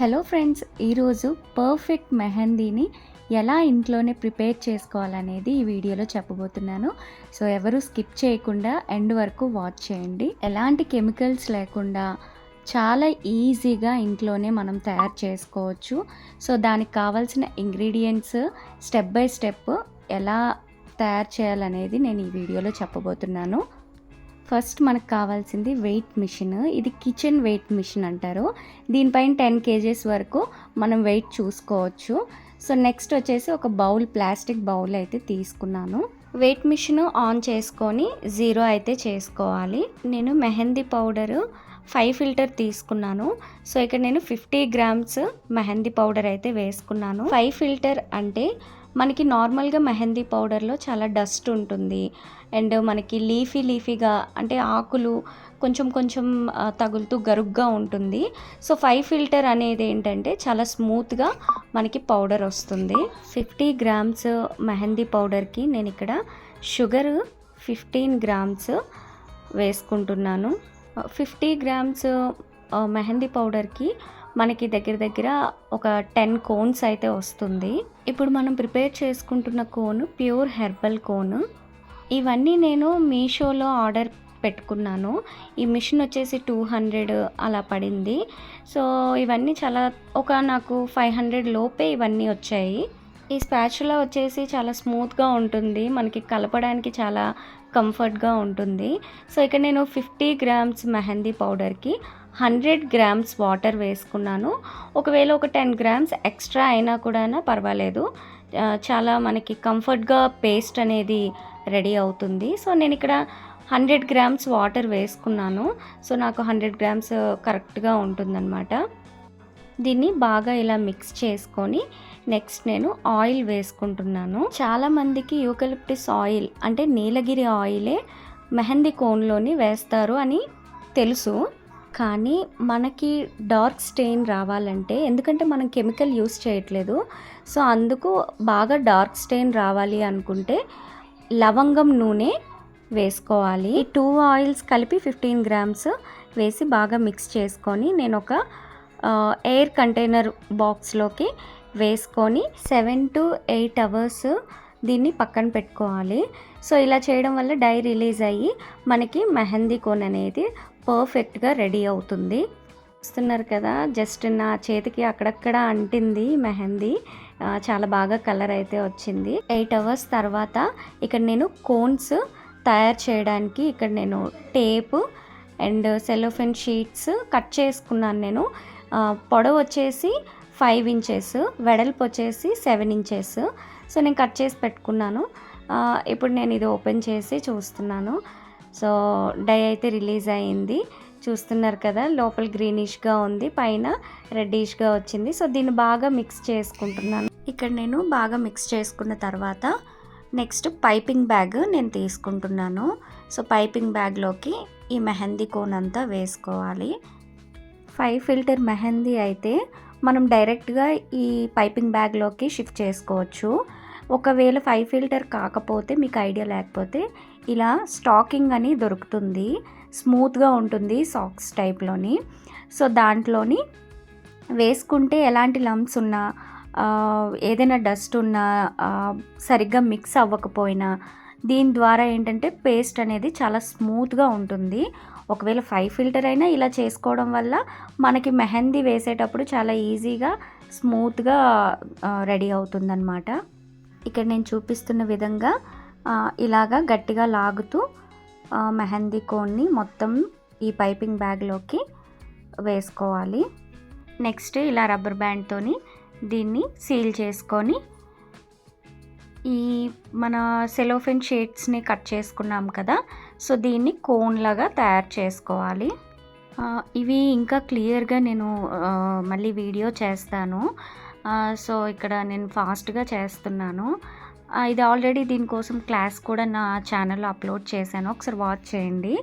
Hello friends ఈరోజు perfect మెహందీని ఎలా ఇంట్లోనే ప్రిపేర్ చేసుకోవాలనేది ఈ వీడియోలో చెప్పబోతున్నాను. సో ఎవరు స్కిప్ చేయకుండా ఎండ్ వరకు వాచ్ చేయండి. ఎలాంటి కెమికల్స్ లేకుండా చాలా ఈజీగా ఇంట్లోనే మనం తయారు చేసుకోవచ్చు. సో దానికి కావాల్సిన ఇంగ్రీడియంట్స్ స్టెప్ బై స్టెప్ ఎలా తయారు చేయాలనేది నేను ఈ వీడియోలో చెప్పబోతున్నాను. ఫస్ట్ మనకు కావాల్సింది వెయిట్ మిషన్ ఇది కిచెన్ వెయిట్ మిషన్ అంటారు. దీనిపైన టెన్ కేజెస్ వరకు మనం వెయిట్ చూసుకోవచ్చు. సో నెక్స్ట్ వచ్చేసి ఒక బౌల్ ప్లాస్టిక్ బౌల్ అయితే తీసుకున్నాను. వెయిట్ మిషన్ ఆన్ చేసుకొని జీరో అయితే చేసుకోవాలి. నేను మెహందీ పౌడరు ఫైవ్ ఫిల్టర్ తీసుకున్నాను. సో ఇక్కడ నేను ఫిఫ్టీ గ్రామ్స్ మెహందీ పౌడర్ అయితే వేసుకున్నాను. ఫైవ్ ఫిల్టర్ అంటే మనకి నార్మల్గా మెహందీ పౌడర్లో చాలా డస్ట్ ఉంటుంది. అండ్ మనకి లీఫీ లీఫీగా అంటే ఆకులు కొంచెం కొంచెం తగులుతూ గరుగ్గా ఉంటుంది. సో ఫైవ్ ఫిల్టర్ అనేది ఏంటంటే చాలా స్మూత్గా మనకి పౌడర్ వస్తుంది. ఫిఫ్టీ గ్రామ్స్ మెహందీ పౌడర్కి నేను ఇక్కడ షుగర్ ఫిఫ్టీన్ గ్రామ్స్ వేసుకుంటున్నాను. ఫిఫ్టీ గ్రామ్స్ మెహందీ పౌడర్కి మనకి దగ్గర దగ్గర ఒక టెన్ కోన్స్ అయితే వస్తుంది. ఇప్పుడు మనం ప్రిపేర్ చేసుకుంటున్న కోన్ ప్యూర్ హెర్బల్ కోన్. ఇవన్నీ నేను మీషోలో ఆర్డర్ పెట్టుకున్నాను. ఈ మిషన్ వచ్చేసి టూ హండ్రెడ్ అలా పడింది. సో ఇవన్నీ చాలా ఒక నాకు ఫైవ్ హండ్రెడ్ లోపే ఇవన్నీ వచ్చాయి. ఈ స్పాచులా వచ్చేసి చాలా స్మూత్గా ఉంటుంది. మనకి కలపడానికి చాలా కంఫర్ట్గా ఉంటుంది. సో ఇక్కడ నేను ఫిఫ్టీ గ్రామ్స్ మెహందీ పౌడర్కి హండ్రెడ్ గ్రామ్స్ వాటర్ వేసుకున్నాను. ఒకవేళ ఒక టెన్ గ్రామ్స్ ఎక్స్ట్రా అయినా కూడా పర్వాలేదు. చాలా మనకి కంఫర్ట్గా పేస్ట్ అనేది రెడీ అవుతుంది. సో నేను ఇక్కడ హండ్రెడ్ గ్రామ్స్ వాటర్ వేసుకున్నాను. సో నాకు హండ్రెడ్ గ్రామ్స్ కరెక్ట్గా ఉంటుందన్నమాట. దీన్ని బాగా ఇలా మిక్స్ చేసుకొని నెక్స్ట్ నేను ఆయిల్ వేసుకుంటున్నాను. చాలా మందికి యూకలిప్టిస్ ఆయిల్ అంటే నీలగిరి ఆయిలే మెహందీ కోన్లోని వేస్తారు అని తెలుసు. కానీ మనకి డార్క్ స్టెయిన్ రావాలంటే ఎందుకంటే మనం కెమికల్ యూస్ చేయట్లేదు. సో అందుకు బాగా డార్క్ స్టెయిన్ రావాలి అనుకుంటే లవంగం నూనె వేసుకోవాలి. ఈ టూ ఆయిల్స్ కలిపి ఫిఫ్టీన్ గ్రామ్స్ వేసి బాగా మిక్స్ చేసుకొని నేను ఒక ఎయిర్ కంటైనర్ బాక్స్లోకి వేసుకొని సెవెన్ టు ఎయిట్ అవర్స్ దీన్ని పక్కన పెట్టుకోవాలి. సో ఇలా చేయడం వల్ల డై రిలీజ్ అయ్యి మనకి మెహందీ కోన్ అనేది పర్ఫెక్ట్గా రెడీ అవుతుంది. చూస్తున్నారు కదా జస్ట్ నా చేతికి అక్కడక్కడ అంటింది మెహందీ. చాలా బాగా కలర్ అయితే వచ్చింది. ఎయిట్ అవర్స్ తర్వాత ఇక్కడ నేను కోన్స్ తయారు చేయడానికి ఇక్కడ నేను tape and cellophane sheets cut చేసుకున్నాను నేను. పొడవు వచ్చేసి ఫైవ్ ఇంచెస్ వెడల్పు వచ్చేసి సెవెన్ ఇంచెస్. సో నేను కట్ చేసి పెట్టుకున్నాను. ఇప్పుడు నేను ఇది ఓపెన్ చేసి చూస్తున్నాను. సో డై అయితే రిలీజ్ అయింది. చూస్తున్నారు కదా లోపల గ్రీనిష్గా ఉంది పైన రెడ్డిష్గా వచ్చింది. సో దీన్ని బాగా మిక్స్ చేసుకుంటున్నాను. ఇక్కడ నేను బాగా మిక్స్ చేసుకున్న తర్వాత నెక్స్ట్ పైపింగ్ బ్యాగ్ నేను తీసుకుంటున్నాను. సో పైపింగ్ బ్యాగ్లోకి ఈ మెహందీ కోన్ అంతా వేసుకోవాలి. ఫైవ్ ఫిల్టర్ మెహందీ అయితే మనం డైరెక్ట్గా ఈ పైపింగ్ బ్యాగ్లోకి షిఫ్ట్ చేసుకోవచ్చు. ఒకవేళ ఫైవ్ ఫిల్టర్ కాకపోతే మీకు ఐడియా లేకపోతే ఇలా స్టాకింగ్ అని దొరుకుతుంది. స్మూత్గా ఉంటుంది సాక్స్ టైప్లోని సో దాంట్లోని వేసుకుంటే ఎలాంటి లంప్స్ ఉన్నా ఏదైనా డస్ట్ ఉన్నా సరిగ్గా మిక్స్ అవ్వకపోయినా దీని ద్వారా ఏంటంటే పేస్ట్ అనేది చాలా స్మూత్గా ఉంటుంది. ఒకవేళ ఫైవ్ ఫిల్టర్ అయినా ఇలా చేసుకోవడం వల్ల మనకి మెహందీ వేసేటప్పుడు చాలా ఈజీగా స్మూత్గా రెడీ అవుతుందన్నమాట. ఇక్కడ నేను చూపిస్తున్న విధంగా ఇలాగా గట్టిగా లాగుతూ మెహందీ కోన్ని మొత్తం ఈ పైపింగ్ బ్యాగ్లోకి వేసుకోవాలి. నెక్స్ట్ ఇలా రబ్బర్ బ్యాండ్తోని దీన్ని సీల్ చేసుకొని ఈ మన సెలోఫెన్ షేడ్స్ని కట్ చేసుకున్నాం కదా సో దీన్ని కోన్లాగా తయారు చేసుకోవాలి. ఇవి ఇంకా క్లియర్గా నేను మళ్ళీ వీడియో చేస్తాను. సో ఇక్కడ నేను ఫాస్ట్గా చేస్తున్నాను. ఇది ఆల్రెడీ దీనికోసం క్లాస్ కూడా నా ఛానల్లో అప్లోడ్ చేశాను. ఒకసారి వాచ్ చేయండి.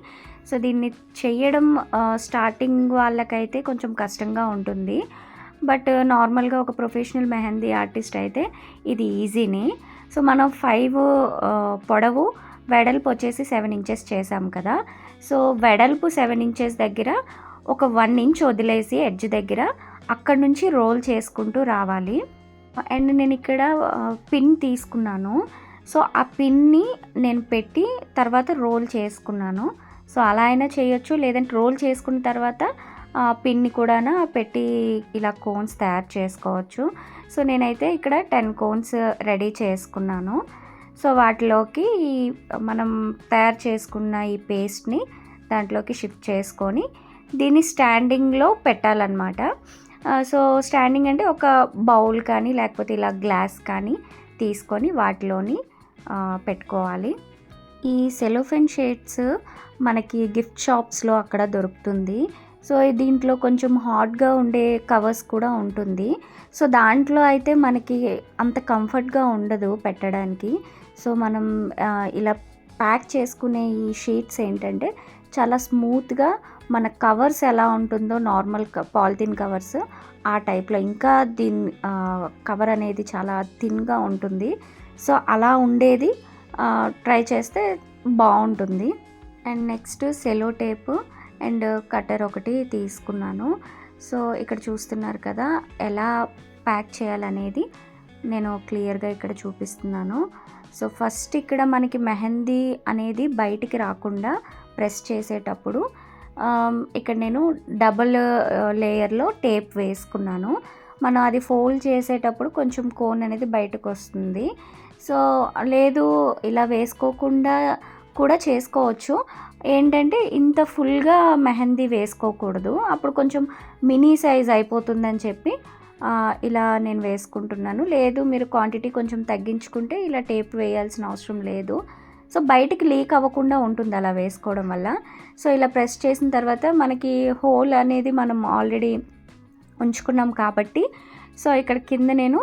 సో దీన్ని చేయడం స్టార్టింగ్ వాళ్ళకైతే కొంచెం కష్టంగా ఉంటుంది. బట్ నార్మల్గా ఒక ప్రొఫెషనల్ మెహందీ ఆర్టిస్ట్ అయితే ఇది ఈజీనే. సో మనం ఫైవ్ పొడవు వెడల్పు వచ్చేసి సెవెన్ ఇంచెస్ చేసాం కదా. సో వెడల్పు సెవెన్ ఇంచెస్ దగ్గర ఒక వన్ ఇంచ్ వదిలేసి ఎడ్జ్ దగ్గర అక్కడ నుంచి రోల్ చేసుకుంటూ రావాలి. అండ్ నేను ఇక్కడ పిన్ తీసుకున్నాను. సో ఆ పిన్ని నేను పెట్టి తర్వాత రోల్ చేసుకున్నాను. సో అలా అయినా చేయొచ్చు. లేదంటే రోల్ చేసుకున్న తర్వాత ఆ పిన్ని కూడా పెట్టి ఇలా కోన్స్ తయారు చేసుకోవచ్చు. సో నేనైతే ఇక్కడ టెన్ కోన్స్ రెడీ చేసుకున్నాను. సో వాటిలోకి మనం తయారు చేసుకున్న ఈ పేస్ట్ని దాంట్లోకి షిఫ్ట్ చేసుకొని దీన్ని స్టాండింగ్లో పెట్టాలన్నమాట. సో స్టాండింగ్ అంటే ఒక బౌల్ కానీ లేకపోతే ఇలా గ్లాస్ కానీ తీసుకొని వాటిలోని పెట్టుకోవాలి. ఈ సెలోఫెన్ షేడ్స్ మనకి గిఫ్ట్ షాప్స్లో అక్కడ దొరుకుతుంది. సో దీంట్లో కొంచెం హాట్గా ఉండే కవర్స్ కూడా ఉంటుంది. సో దాంట్లో అయితే మనకి అంత కంఫర్ట్గా ఉండదు పెట్టడానికి. సో మనం ఇలా ప్యాక్ చేసుకునే ఈ షీట్స్ ఏంటంటే చాలా స్మూత్గా మన కవర్స్ ఎలా ఉంటుందో నార్మల్ పాలిథిన్ కవర్స్ ఆ టైప్లో. ఇంకా దీని కవర్ అనేది చాలా థిన్గా ఉంటుంది. సో అలా ఉండేది ట్రై చేస్తే బాగుంటుంది. And next sellotape and cutter ఒకటి తీసుకున్నాను. సో ఇక్కడ చూస్తున్నారు కదా ఎలా ప్యాక్ చేయాలనేది నేను క్లియర్గా ఇక్కడ చూపిస్తున్నాను. సో ఫస్ట్ ఇక్కడ మనకి మెహందీ అనేది బయటికి రాకుండా ప్రెస్ చేసేటప్పుడు ఇక్కడ నేను డబల్ లేయర్లో టేప్ వేసుకున్నాను. మనం అది ఫోల్డ్ చేసేటప్పుడు కొంచెం కోన్ అనేది బయటకు వస్తుంది. సో లేదు ఇలా వేసుకోకుండా కూడా చేసుకోవచ్చు. ఏంటంటే ఇంత ఫుల్గా మెహందీ వేసుకోకూడదు. అప్పుడు కొంచెం మినీ సైజ్ అయిపోతుందని చెప్పి ఇలా నేను వేసుకుంటున్నాను. లేదు మీరు క్వాంటిటీ కొంచెం తగ్గించుకుంటే ఇలా టేప్ వేయాల్సిన అవసరం లేదు. సో బయటికి లీక్ అవ్వకుండా ఉంటుంది అలా వేసుకోవడం వల్ల. సో ఇలా ప్రెస్ చేసిన తర్వాత మనకి హోల్ అనేది మనం ఆల్రెడీ ఉంచుకున్నాం కాబట్టి సో ఇక్కడ కింద నేను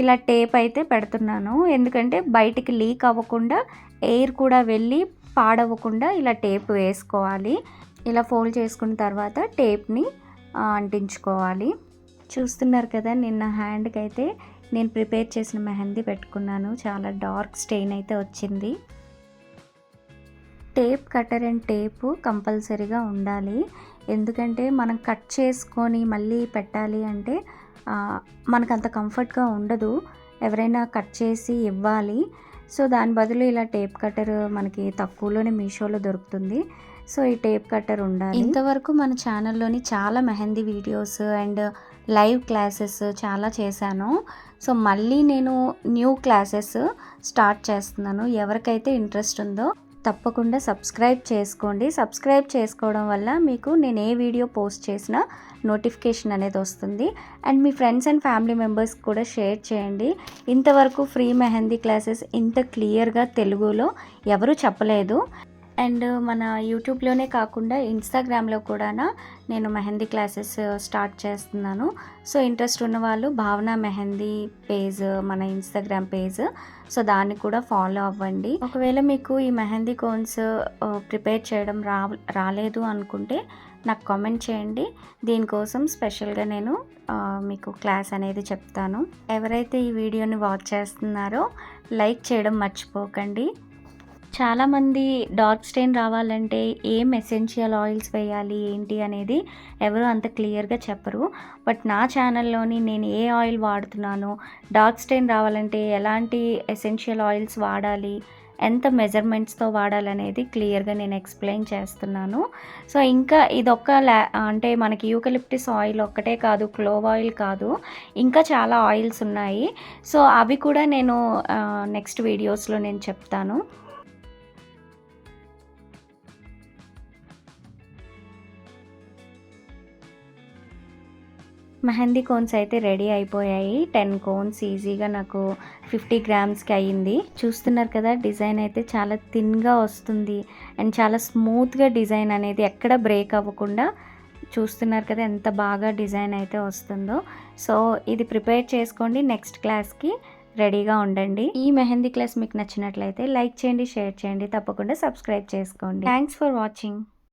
ఇలా టేప్ అయితే పెడుతున్నాను. ఎందుకంటే బయటికి లీక్ అవ్వకుండా ఎయిర్ కూడా వెళ్ళి పాడవకుండా ఇలా టేప్ వేసుకోవాలి. ఇలా ఫోల్డ్ చేసుకున్న తర్వాత టేప్ని అంటించుకోవాలి. చూస్తున్నారు కదా నిన్న హ్యాండ్కి అయితే నేను ప్రిపేర్ చేసిన మెహందీ పెట్టుకున్నాను. చాలా డార్క్ స్టెయిన్ అయితే వచ్చింది. టేప్ కట్టర్ అండ్ టేపు కంపల్సరీగా ఉండాలి. ఎందుకంటే మనం కట్ చేసుకొని మళ్ళీ పెట్టాలి అంటే మనకు అంత కంఫర్ట్గా ఉండదు. ఎవరైనా కట్ చేసి ఇవ్వాలి. సో దాని బదులు ఇలా టేప్ కట్టర్ మనకి తక్కువలోనే మీషోలో దొరుకుతుంది. సో ఈ టేప్ కట్టర్ ఉండాలి. ఇంతవరకు మన ఛానల్లోని చాలా mehndi videos and live classes చాలా చేశాను. సో మళ్ళీ నేను న్యూ క్లాసెస్ స్టార్ట్ చేస్తున్నాను. ఎవరికైతే ఇంట్రెస్ట్ ఉందో తప్పకుండా సబ్స్క్రైబ్ చేసుకోండి. సబ్స్క్రైబ్ చేసుకోవడం వల్ల మీకు నేను ఏ వీడియో పోస్ట్ చేసినా నోటిఫికేషన్ అనేది వస్తుంది. అండ్ మీ ఫ్రెండ్స్ అండ్ ఫ్యామిలీ మెంబర్స్ కూడా షేర్ చేయండి. ఇంతవరకు ఫ్రీ మెహందీ క్లాసెస్ ఇంత క్లియర్గా తెలుగులో ఎవరు చెప్పలేదు. అండ్ మన యూట్యూబ్లోనే కాకుండా ఇన్స్టాగ్రామ్లో కూడా నేను మెహందీ క్లాసెస్ uh, స్టార్ట్ చేస్తున్నాను. సో ఇంట్రెస్ట్ ఉన్న వాళ్ళు భావన మెహందీ పేజ్ మన ఇన్స్టాగ్రామ్ పేజ్ సో దాన్ని కూడా ఫాలో అవ్వండి. ఒకవేళ మీకు ఈ మెహందీ కోన్స్ uh, ప్రిపేర్ చేయడం రా రాలేదు అనుకుంటే నాకు కామెంట్ చేయండి. దీనికోసం స్పెషల్గా నేను uh, మీకు క్లాస్ అనేది చెప్తాను. ఎవరైతే ఈ వీడియోని వాచ్ చేస్తున్నారో లైక్ చేయడం మర్చిపోకండి. చాలామంది డార్క్ స్టెయిన్ రావాలంటే ఏం ఎసెన్షియల్ ఆయిల్స్ వేయాలి ఏంటి అనేది ఎవరు అంత క్లియర్గా చెప్పరు. బట్ నా ఛానల్లోని నేను ఏ ఆయిల్ వాడుతున్నాను డార్క్ స్టెయిన్ రావాలంటే ఎలాంటి ఎసెన్షియల్ ఆయిల్స్ వాడాలి ఎంత మెజర్మెంట్స్తో వాడాలనేది క్లియర్గా నేను ఎక్స్ప్లెయిన్ చేస్తున్నాను. సో ఇంకా ఇదొక్క ల్యా అంటే మనకి యూకలిప్టిస్ ఆయిల్ ఒక్కటే కాదు క్లోవ్ ఆయిల్ కాదు ఇంకా చాలా ఆయిల్స్ ఉన్నాయి. సో అవి కూడా నేను నెక్స్ట్ వీడియోస్లో నేను చెప్తాను. మెహందీ కోన్స్ అయితే రెడీ అయిపోయాయి. టెన్ కోన్స్ ఈజీగా నాకు ఫిఫ్టీ గ్రామ్స్కి అయ్యింది చూస్తున్నారు కదా డిజైన్ అయితే చాలా థిన్గా వస్తుంది. అండ్ చాలా స్మూత్గా డిజైన్ అనేది ఎక్కడ బ్రేక్ అవ్వకుండా చూస్తున్నారు కదా ఎంత బాగా డిజైన్ అయితే వస్తుందో. సో ఇది ప్రిపేర్ చేసుకోండి. నెక్స్ట్ క్లాస్కి రెడీగా ఉండండి. ఈ మెహందీ క్లాస్ మీకు నచ్చినట్లయితే లైక్ చేయండి షేర్ చేయండి. తప్పకుండా సబ్స్క్రైబ్ చేసుకోండి. Thanks for watching.